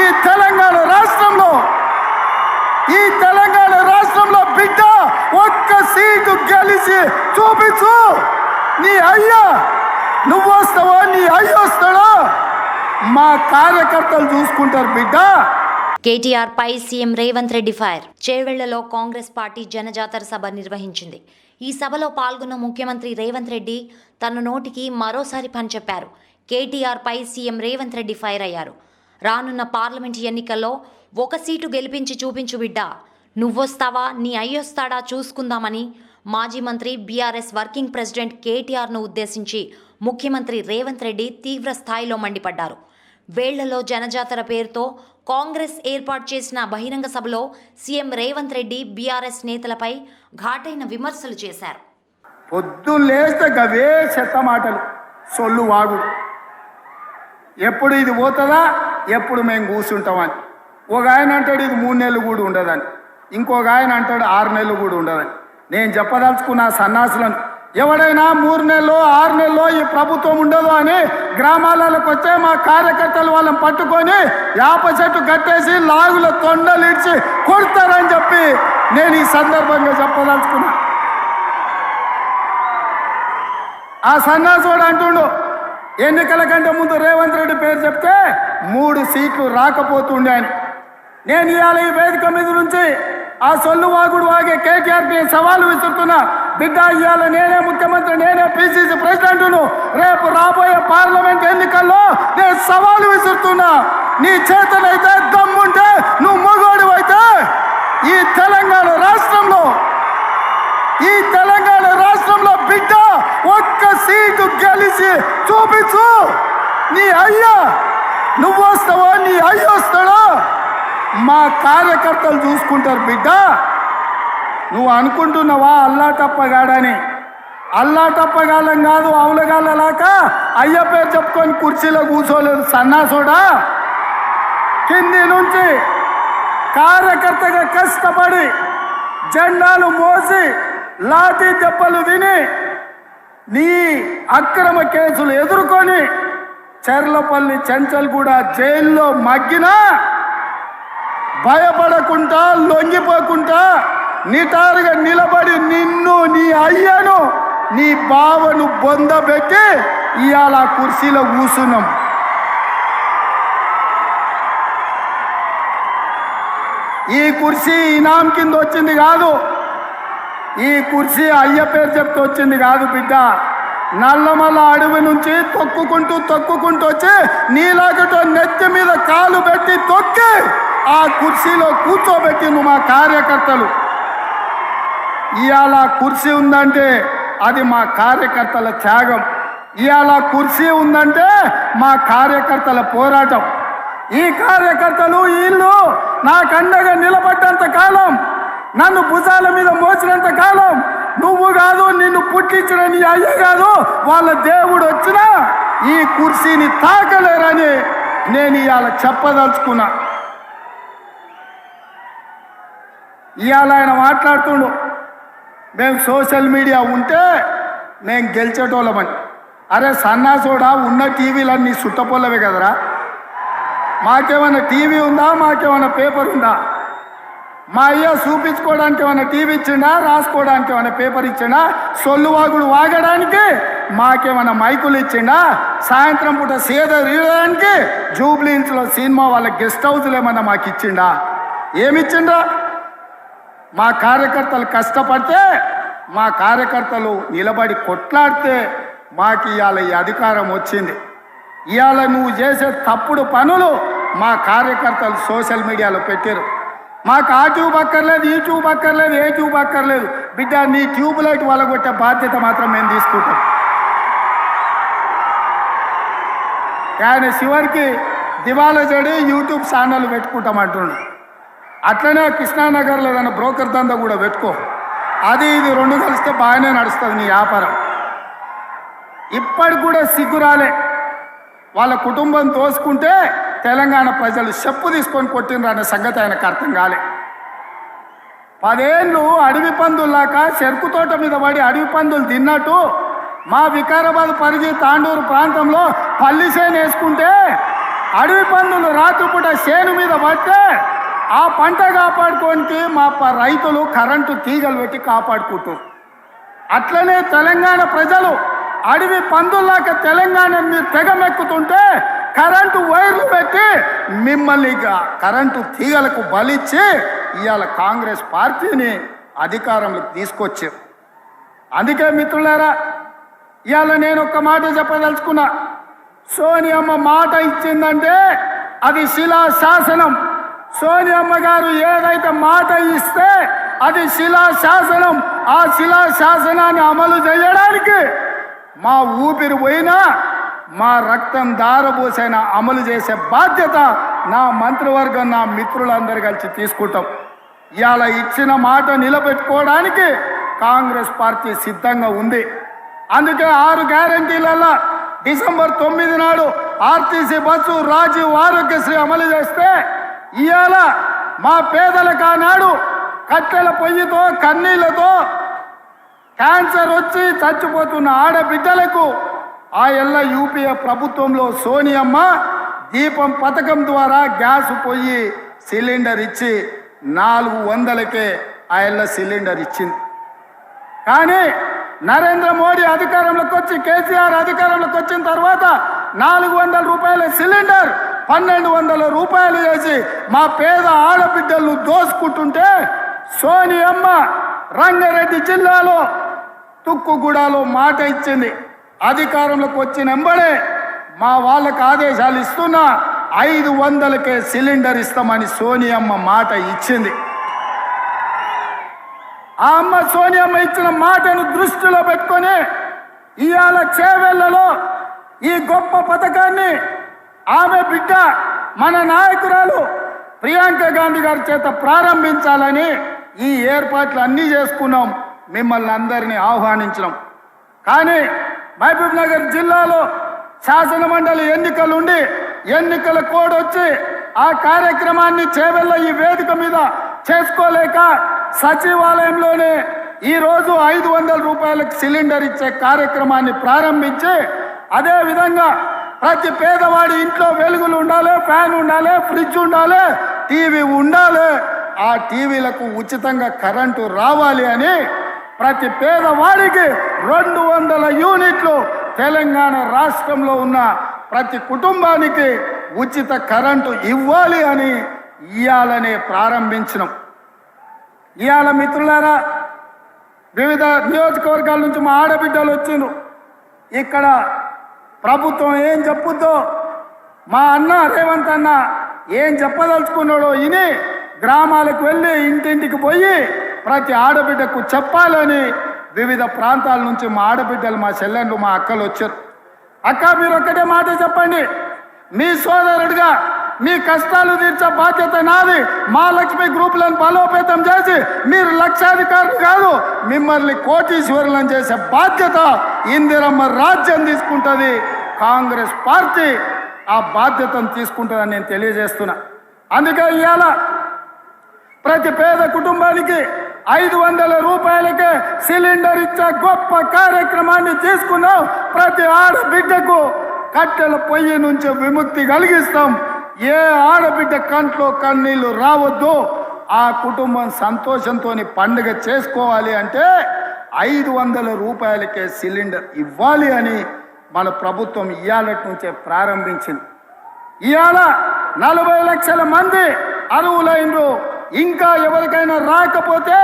ఈ తెలంగాణ రాష్ట్రంలో ఈ తెలంగాణ రాష్ట్రంలో బిడ్డ ఒక్క సీటు గెలిచి చూపించు. నీ అయ్యా నువ్వు వస్తావా? నీ అయ్య వస్తాడా? మా కార్యకర్తలు చూసుకుంటారు బిడ్డ. కేటీఆర్ పై సీఎం రేవంత్ రెడ్డి ఫైర్. చేవెళ్ళలో కాంగ్రెస్ పార్టీ జనజాతర సభ నిర్వహించింది. ఈ సభలో పాల్గొన్న ముఖ్యమంత్రి రేవంత్ రెడ్డి తన నోటికి మరోసారి పని చెప్పారు. కేటీఆర్ పై సీఎం రేవంత్ రెడ్డి ఫైర్ అయ్యారు. రానున్న పార్లమెంట్ ఎన్నికల్లో ఒక సీటు గెలిపించి చూపించు బిడ్డ. నువ్వొస్తావా? నీ అయ్యొస్తాడా? చూసుకుందామని మాజీ మంత్రి బీఆర్ఎస్ వర్కింగ్ ప్రెసిడెంట్ కేటీఆర్ను ఉద్దేశించి ముఖ్యమంత్రి రేవంత్ రెడ్డి తీవ్ర స్థాయిలో మండిపడ్డారు. వేళ్ళలో జనజాతర పేరుతో కాంగ్రెస్ ఏర్పాటు చేసిన బహిరంగ సభలో సీఎం రేవంత్ రెడ్డి బీఆర్ఎస్ నేతలపై ఘాటైన విమర్శలు చేశారు. పొద్దున్న లేస్తే గవే చెత్త మాటలు. సొల్లు వాడు ఎప్పుడు ఇది పోతుందా? ఎప్పుడు మేము కూర్చుంటామని. ఒక ఆయన అంటాడు ఇది మూడు నెలలు కూడా ఉండదని. ఇంకొక ఆయన అంటాడు ఆరు నెలలు కూడా ఉండదని. నేను చెప్పదలుచుకున్న సన్నాసులను ఎవడైనా మూడు నెలలో ఆరు నెలలో ఈ ప్రభుత్వం ఉండదు అని గ్రామాలకు వస్తే మా కార్యకర్తలు వాళ్ళని పట్టుకొని యాప చెట్టు కట్టేసి లాగుల తొండలు ఇడ్చి కొడతారని చెప్పి నేను ఈ సందర్భంగా చెప్పదలుచుకున్నా. ఆ సన్నాసుడు అంటుండు ఎన్నికల కంటే ముందు రేవంత్ రెడ్డి పేరు చెప్తే మూడు సీట్లు రాకపోతుండే అని నేను ఇవాళ ఈ వేదిక మీద నుంచి ఆ సొల్లు వాగుడు వాగే కేటీఆర్కి సవాలు విసురుతున్నా. బిడ్డ ఇవాళ నేనే ముఖ్యమంత్రి నేనే పిసిసి ప్రెసిడెంట్ను. రేపు రాబోయే పార్లమెంట్ ఎన్నికల్లో నేను సవాలు విసురుతున్నా. నీ చేతనైతే దమ్ముంటే నువ్వు మగోడు అయితే ఈ తెలంగాణ రాష్ట్రంలో ఈ తెలంగాణ రాష్ట్రంలో బిడ్డ ఒక్క సీటు గెలిచి చూపించు. నీ అయ్యా నువ్వు వస్తావా నీ అయ్యి వస్తాడా? మా కార్యకర్తలు చూసుకుంటారు బిడ్డ. నువ్వు అనుకుంటున్నావా? అల్లా తప్పగాడని అల్లా తప్పగాలం కాదు అవులగాలలాక అయ్య పేరు చెప్పుకొని కుర్చీలో కూర్చోలేదు సన్నాసుడా. కింది నుంచి కార్యకర్తగా కష్టపడి జెండాలు మోసి లాఠీ దెబ్బలు తిని నీ అక్రమ కేసులు ఎదుర్కొని చెర్లపల్లి చెంచల్ కూడా జైల్లో మగ్గినా భయపడకుండా లొంగిపోకుండా నిటారుగా నిలబడి నిన్ను నీ అయ్యను నీ బావను బొందబెట్టి ఇవాళ కుర్సీలో కుర్చీలో కూసున్నాం. ఈ కుర్చీ ఇనాం కింద వచ్చింది కాదు. ఈ కుర్చీ అయ్య పేరు చెప్తే వచ్చింది కాదు బిడ్డ. నల్లమల్ల అడవి నుంచి తొక్కుకుంటూ తొక్కుకుంటూ వచ్చి నీలాగటో నెత్తి మీద కాలు పెట్టి తొక్కి ఆ కుర్చీలో కూర్చోబెట్టి నువ్వు మా కార్యకర్తలు. ఇవాళ కుర్చీ ఉందంటే అది మా కార్యకర్తల త్యాగం. ఇవాళ కుర్చీ ఉందంటే మా కార్యకర్తల పోరాటం. ఈ కార్యకర్తలు వీళ్ళు నాకండగా నిలబడ్డంత కాలం నన్ను భుజాల మీద మోసినంత కాలం నువ్వు కాదు నిన్ను పుట్టించిన నీ అయ్య కాదు వాళ్ళ దేవుడు వచ్చినా ఈ కుర్చీని తాకలేరని నేను ఇవాళ చెప్పదలుచుకున్నా. ఇవాళ ఆయన మాట్లాడుతుండు మేము సోషల్ మీడియా ఉంటే మేము గెలిచేటోళ్ళమని. అరే సన్నాసోడా ఉన్న టీవీలన్నీ సుట్టపొల్లవే కదరా? మాకేమైనా టీవీ ఉందా? మాకేమైనా పేపర్ ఉందా? మా అయ్య చూపించుకోవడానికి ఏమైనా టీవీ ఇచ్చిండా? రాసుకోవడానికి ఏమైనా పేపర్ ఇచ్చిండా? సొల్లు వాగుడు వాగడానికి మాకేమైనా మైకులు ఇచ్చిండా? సాయంత్రం పూట సేద రీయడానికి జూబ్లీన్స్లో సినిమా వాళ్ళ గెస్ట్ హౌస్లు ఏమైనా మాకు ఇచ్చిండా? ఏమిచ్చిండా మా కార్యకర్తలు కష్టపడితే మా కార్యకర్తలు నిలబడి కొట్లాడితే మాకు ఇవాళ ఈ అధికారం వచ్చింది. ఇవాళ నువ్వు చేసే తప్పుడు పనులు మా కార్యకర్తలు సోషల్ మీడియాలో పెట్టారు మాకు ఆ ట్యూబ్ అక్కర్లేదు ఈ ట్యూబ్ అక్కర్లేదు ఏ ట్యూబ్ అక్కర్లేదు బిడ్డ నీ ట్యూబ్ లైట్ వలగొట్టే బాధ్యత మాత్రం మేము తీసుకుంటాం. ఆయన చివరికి దివాలా చెడి యూట్యూబ్ ఛానల్ పెట్టుకుంటాం అంటున్నాడు అట్లనే కృష్ణానగర్లో ఏదైనా బ్రోకర్ దందా కూడా పెట్టుకో. అది ఇది రెండు కలిస్తే బాగానే నడుస్తుంది నీ వ్యాపారం. ఇప్పటికి కూడా సిగ్గురాలే వాళ్ళ కుటుంబం తోసుకుంటే తెలంగాణ ప్రజలు చెప్పు తీసుకొని కొట్టినరు అనే సంగతి ఆయనకు అర్థం కాలే. పదేళ్ళు అడవి పందుల్లాక చెరుకు తోట మీద పడి అడవి పందులు తిన్నట్టు మా వికారాబాద్ పరిధి తాండూరు ప్రాంతంలో పల్లి చేను వేసుకుంటే అడవి పందులు రాత్రిపూట చేను మీద పడితే ఆ పంట కాపాడుకోనికి మా ప- రైతులు కరెంటు తీగలు పెట్టి కాపాడుకుంటారు అట్లనే తెలంగాణ ప్రజలు అడవి పందుల్లాక తెలంగాణ మీరు తెగమెక్కుతుంటే కరెంటు వైర్లు పెట్టి మిమ్మల్ని కరెంటు తీగలకు బలిచ్చి ఇవాళ కాంగ్రెస్ పార్టీని అధికారంలోకి తీసుకొచ్చారు అందుకే మిత్రులారా ఇవాళ నేను ఒక మాట చెప్పదలుచుకున్నా. సోనియమ్మ మాట ఇచ్చిందంటే అది శిలా శాసనం. సోనియమ్మ గారు ఏదైతే మాట ఇస్తే అది శిలా శాసనం. ఆ శిలా శాసనాన్ని అమలు చేయడానికి మా ఊపిరి పోయినా మా రక్తం దారబోసైన అమలు చేసే బాధ్యత నా మంత్రివర్గం నా మిత్రులందరూ కలిసి తీసుకుంటాం. ఇవాళ ఇచ్చిన మాట నిలబెట్టుకోవడానికి కాంగ్రెస్ పార్టీ సిద్ధంగా ఉంది. అందుకే ఆరు గ్యారంటీలల్లా డిసెంబర్ తొమ్మిది నాడు ఆర్టీసీ బస్సు రాజీవ్ ఆరోగ్యశ్రీ అమలు చేస్తే ఇవాళ మా పేదలకు ఆనాడు కట్టెల పొయ్యితో కన్నీళ్ళతో క్యాన్సర్ వచ్చి చచ్చిపోతున్న ఆడబిడ్డలకు ఆ ఎల్ల యూపీఏ ప్రభుత్వంలో సోనియమ్మ దీపం పథకం ద్వారా గ్యాస్ పొయ్యి సిలిండర్ ఇచ్చి నాలుగు వందలకే ఆ ఎల్ల సిలిండర్ ఇచ్చింది. కానీ నరేంద్ర మోడీ అధికారంలోకి వచ్చి కేసీఆర్ అధికారంలోకి వచ్చిన తర్వాత నాలుగు వందల రూపాయల సిలిండర్ పన్నెండు వందల రూపాయలు చేసి మా పేద ఆడబిడ్డలను దోసుకుంటుంటే సోనియమ్మ రంగారెడ్డి జిల్లాలో తుక్కుగూడలో మాట ఇచ్చింది. అధికారంలోకి వచ్చిన ఎంబడే మా వాళ్ళకి ఆదేశాలు ఇస్తున్నా ఐదు వందలకే సిలిండర్ ఇస్తామని సోనియమ్మ మాట ఇచ్చింది. ఆ అమ్మ సోనియమ్మ ఇచ్చిన మాటను దృష్టిలో పెట్టుకొని ఇవాళ చేవెళ్ళలో ఈ గొప్ప పథకాన్ని ఆమె బిడ్డ మన నాయకురాలు ప్రియాంక గాంధీ గారి చేత ప్రారంభించాలని ఈ ఏర్పాట్లు అన్నీ చేసుకున్నాం. మిమ్మల్ని అందరినీ ఆహ్వానించడం కానీ మహబూబ్నగర్ జిల్లాలో శాసన మండలి ఎన్నికలు ఉండి ఎన్నికల కోడ్ వచ్చి ఆ కార్యక్రమాన్ని చేవెళ్ళ ఈ వేదిక మీద చేసుకోలేక సచివాలయంలోనే ఈరోజు ఐదు వందల రూపాయలకు సిలిండర్ ఇచ్చే కార్యక్రమాన్ని ప్రారంభించి అదే విధంగా ప్రతి పేదవాడి ఇంట్లో వెలుగులు ఉండాలి ఫ్యాన్ ఉండాలి ఫ్రిడ్జ్ ఉండాలి టీవీ ఉండాలి. ఆ టీవీలకు ఉచితంగా కరెంటు రావాలి అని ప్రతి పేదవాడికి రెండు వందల యూనిట్లు తెలంగాణ రాష్ట్రంలో ఉన్న ప్రతి కుటుంబానికి ఉచిత కరెంటు ఇవ్వాలి అని ఇయ్యాలని ప్రారంభించినాం. ఇవాళ మిత్రులారా వివిధ నియోజకవర్గాల నుంచి మా ఆడబిడ్డలు వచ్చిండ్రు. ఇక్కడ ప్రభుత్వం ఏం చెప్పుద్దో మా అన్న రేవంత్ అన్న ఏం చెప్పదలుచుకున్నాడో ఇని గ్రామాలకు వెళ్ళి ఇంటింటికి పోయి ప్రతి ఆడబిడ్డకు చెప్పాలని వివిధ ప్రాంతాల నుంచి మా ఆడబిడ్డలు మా చెల్లెండ్లు మా అక్కలు వచ్చారు. అక్క మీరు ఒక్కటే మాట చెప్పండి. మీ సోదరుడిగా మీ కష్టాలు తీర్చే బాధ్యత నాది. మా లక్ష్మి గ్రూపులను బలోపేతం చేసి మీరు లక్షాధికారులు కాదు మిమ్మల్ని కోటీశ్వరులను చేసే బాధ్యత ఇందిరమ్మ రాజ్యం తీసుకుంటుంది. కాంగ్రెస్ పార్టీ ఆ బాధ్యతను తీసుకుంటుందని నేను తెలియజేస్తున్నా. అందుకే ఇవాళ ప్రతి పేద కుటుంబానికి ఐదు వందల రూపాయలకే సిలిండర్ ఇచ్చే గొప్ప కార్యక్రమాన్ని తీసుకున్నాం ప్రతి ఆడబిడ్డకు కట్టెల పొయ్యి నుంచి విముక్తి కలిగిస్తాం. ఏ ఆడబిడ్డ కంట్లో కన్నీళ్ళు రావద్దు. ఆ కుటుంబం సంతోషంతో పండుగ చేసుకోవాలి అంటే ఐదు వందల రూపాయలకే సిలిండర్ ఇవ్వాలి అని మన ప్రభుత్వం ఇవాళటి నుంచే ప్రారంభించింది. ఇవాళ నలభై లక్షల మంది అరువులైనరు ఇంకా ఎవరికైనా రాకపోతే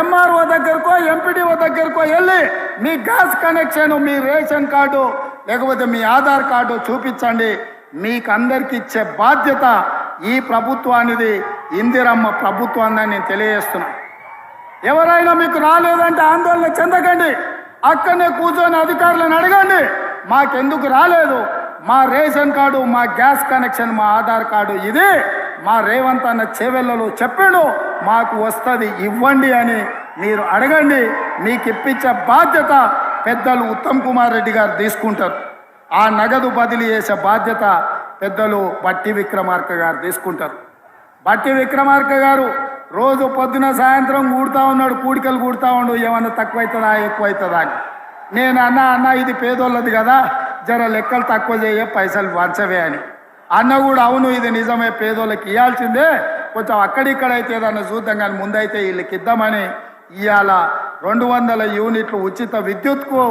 ఎంఆర్ఓ దగ్గరకో ఎంపీడీఓ దగ్గరకో వెళ్ళి మీ గ్యాస్ కనెక్షన్ మీ రేషన్ కార్డు లేకపోతే మీ ఆధార్ కార్డు చూపించండి. మీకు అందరికి ఇచ్చే బాధ్యత ఈ ప్రభుత్వానిది. ఇందిరమ్మ ప్రభుత్వాన్ని నేను తెలియజేస్తున్నా. ఎవరైనా మీకు రాలేదంటే ఆందోళన చెందకండి. అక్కడనే కూర్చొని అధికారులను అడగండి. మాకెందుకు రాలేదు? మా రేషన్ కార్డు మా గ్యాస్ కనెక్షన్ మా ఆధార్ కార్డు ఇది. మా రేవంత్ అన్న చెవెళ్ళలో చెప్పాడు మాకు వస్తుంది ఇవ్వండి అని మీరు అడగండి. మీకు ఇప్పించే బాధ్యత పెద్దలు ఉత్తమ్ కుమార్ రెడ్డి గారు తీసుకుంటారు. ఆ నగదు బదిలీ చేసే బాధ్యత పెద్దలు బట్టి విక్రమార్క గారు తీసుకుంటారు. బట్టి విక్రమార్క గారు రోజు పొద్దున సాయంత్రం కూడుతూ ఉన్నాడు కూడికలు కూడుతూ ఉండు ఏమన్నా తక్కువ అవుతుందా ఎక్కువ అవుతుందా అని. నేను అన్న అన్న ఇది పేదోళ్ళది కదా జర లెక్కలు తక్కువ చేయ పైసలు వంచవే అని. అన్న కూడా అవును ఇది నిజమే పేదోళ్ళకి ఇవ్వాల్సిందే కొంచెం అక్కడిక్కడైతే ఏదన్నా చూద్దాం కానీ ముందైతే వీళ్ళకి ఇద్దామని ఇవాళ రెండు వందల యూనిట్లు ఉచిత విద్యుత్కు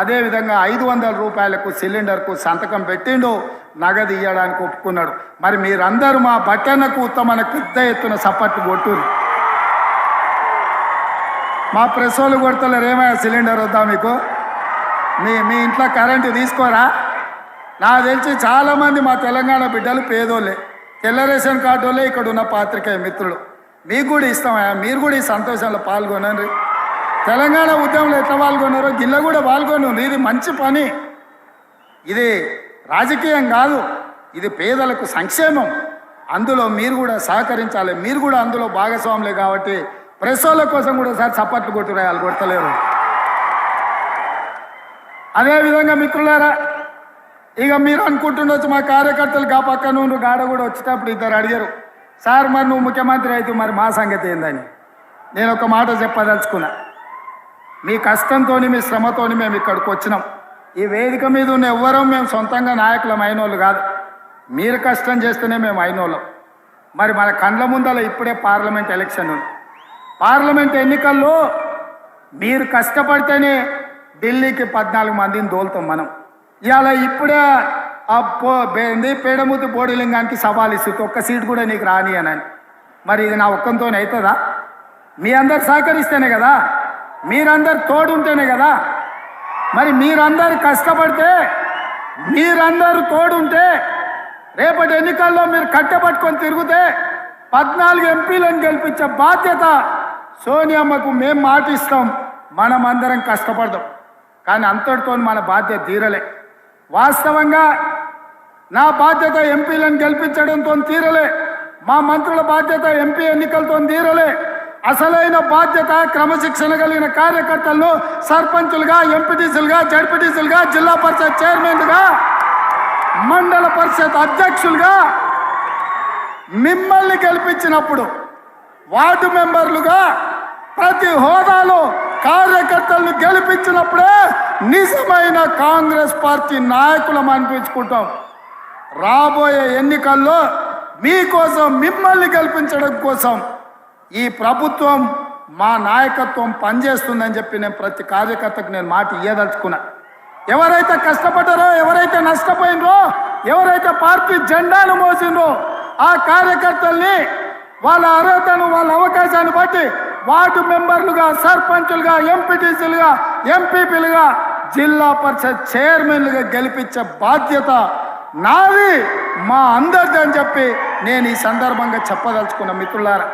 అదేవిధంగా ఐదు వందల రూపాయలకు సిలిండర్కు సంతకం పెట్టిండు నగదు ఇవ్వడానికి ఒప్పుకున్నాడు. మరి మీరందరూ మా బట్టన్నకు ఉత్తమన పెద్ద ఎత్తున సపోర్ట్ కొట్టురు మా ప్రెస్ వాళ్ళు కొడతలేరు ఏమయ్యా సిలిండర్ వద్దా మీకు? మీ మీ ఇంట్లో కరెంటు తీసుకోరా? నాకు తెలిసి చాలామంది మా తెలంగాణ బిడ్డలు పేదోళ్ళే. తెల్ల రేషన్ కార్డు వాళ్ళే ఇక్కడ ఉన్న పాత్రికేయ మిత్రులు. మీకు కూడా ఇస్తామయ్యా మీరు కూడా ఈ సంతోషంలో పాల్గొనండి. తెలంగాణ ఉద్యమంలో ఎట్లా పాల్గొన్నారో గిల్ల కూడా పాల్గొన్నారు ఇది మంచి పని. ఇది రాజకీయం కాదు. ఇది పేదలకు సంక్షేమం. అందులో మీరు కూడా సహకరించాలి. మీరు కూడా అందులో భాగస్వాములే కాబట్టి ప్రెస్ కోసం కూడా సార్ చప్పట్లు కొట్టురాయాలి కొట్టలేరు అదేవిధంగా మిత్రులారా ఇక మీరు అనుకుంటుండొచ్చు మా కార్యకర్తలు కా పక్క నుండి గాడ కూడా వచ్చేటప్పుడు ఇద్దరు అడిగారు సార్ మరి నువ్వు ముఖ్యమంత్రి అయితే మరి మా సంగతి ఏందని? నేను ఒక మాట చెప్పదలుచుకున్నా మీ కష్టంతో మీ శ్రమతోని మేము ఇక్కడికి వచ్చినాం. ఈ వేదిక మీద ఉన్న ఎవ్వరూ మేము సొంతంగా నాయకులం అయినోళ్ళు కాదు. మీరు కష్టం చేస్తేనే మేము అయినోళ్ళం. మరి మన కండ్ల ముందల ఇప్పుడే పార్లమెంట్ ఎలక్షన్ ఉంది. పార్లమెంట్ ఎన్నికల్లో మీరు కష్టపడితేనే ఢిల్లీకి పద్నాలుగు మందిని దోలుతాం మనం. ఇవాళ ఇప్పుడే ఆ పో ఏంది పేడమూతి బోడిలింగానికి సవాల్ ఇస్తుంది. ఒక్క సీట్ కూడా నీకు రాని అని మరి ఇది నా ఒక్కంతోనే అవుతుందా? మీ అందరు సహకరిస్తేనే కదా? మీరందరు తోడుంటేనే కదా? మరి మీరందరు కష్టపడితే మీరందరూ తోడుంటే రేపటి ఎన్నికల్లో మీరు కట్టెపట్టుకొని తిరిగితే పద్నాలుగు ఎంపీలను గెలిపించే బాధ్యత సోనియమ్మకు మేము మాటిస్తాం. మనం అందరం కష్టపడదాం. కానీ అంతటితో మన బాధ్యత తీరలే. వాస్తవంగా నా బాధ్యత ఎంపీలను గెలిపించడంతో తీరలే. మా మంత్రుల బాధ్యత ఎంపీ ఎన్నికలతో తీరలే. అసలైన బాధ్యత క్రమశిక్షణ కలిగిన కార్యకర్తలను సర్పంచులుగా ఎంపీటీసీలుగా జడ్పీటీసీలుగా జిల్లా పరిషత్ చైర్మన్లుగా మండల పరిషత్ అధ్యక్షులుగా మిమ్మల్ని గెలిపించినప్పుడు వార్డు మెంబర్లుగా ప్రతి హోదాలో కార్యకర్తలను గెలిపించినప్పుడే నిజమైన కాంగ్రెస్ పార్టీ నాయకులం అనిపించుకుంటాం. రాబోయే ఎన్నికల్లో మీకోసం మిమ్మల్ని గెలిపించడం కోసం ఈ ప్రభుత్వం మా నాయకత్వం పనిచేస్తుందని చెప్పి నేను ప్రతి కార్యకర్తకు నేను మాట ఇయ్యదలుచుకున్నా. ఎవరైతే కష్టపడ్డారో ఎవరైతే నష్టపోయినరో ఎవరైతే పార్టీ జెండాను మోసిండ్రో ఆ కార్యకర్తల్ని వాళ్ళ అర్హతను వాళ్ళ అవకాశాన్ని బట్టి వార్డు మెంబర్లుగా సర్పంచులుగా ఎంపీటీసీలుగా ఎంపీపీలుగా జిల్లా పరిషత్ చైర్మన్లుగా గెలిపించే బాధ్యత నాది మా అందరిది అని చెప్పి నేను ఈ సందర్భంగా చెప్పదలుచుకున్న మిత్రులారా.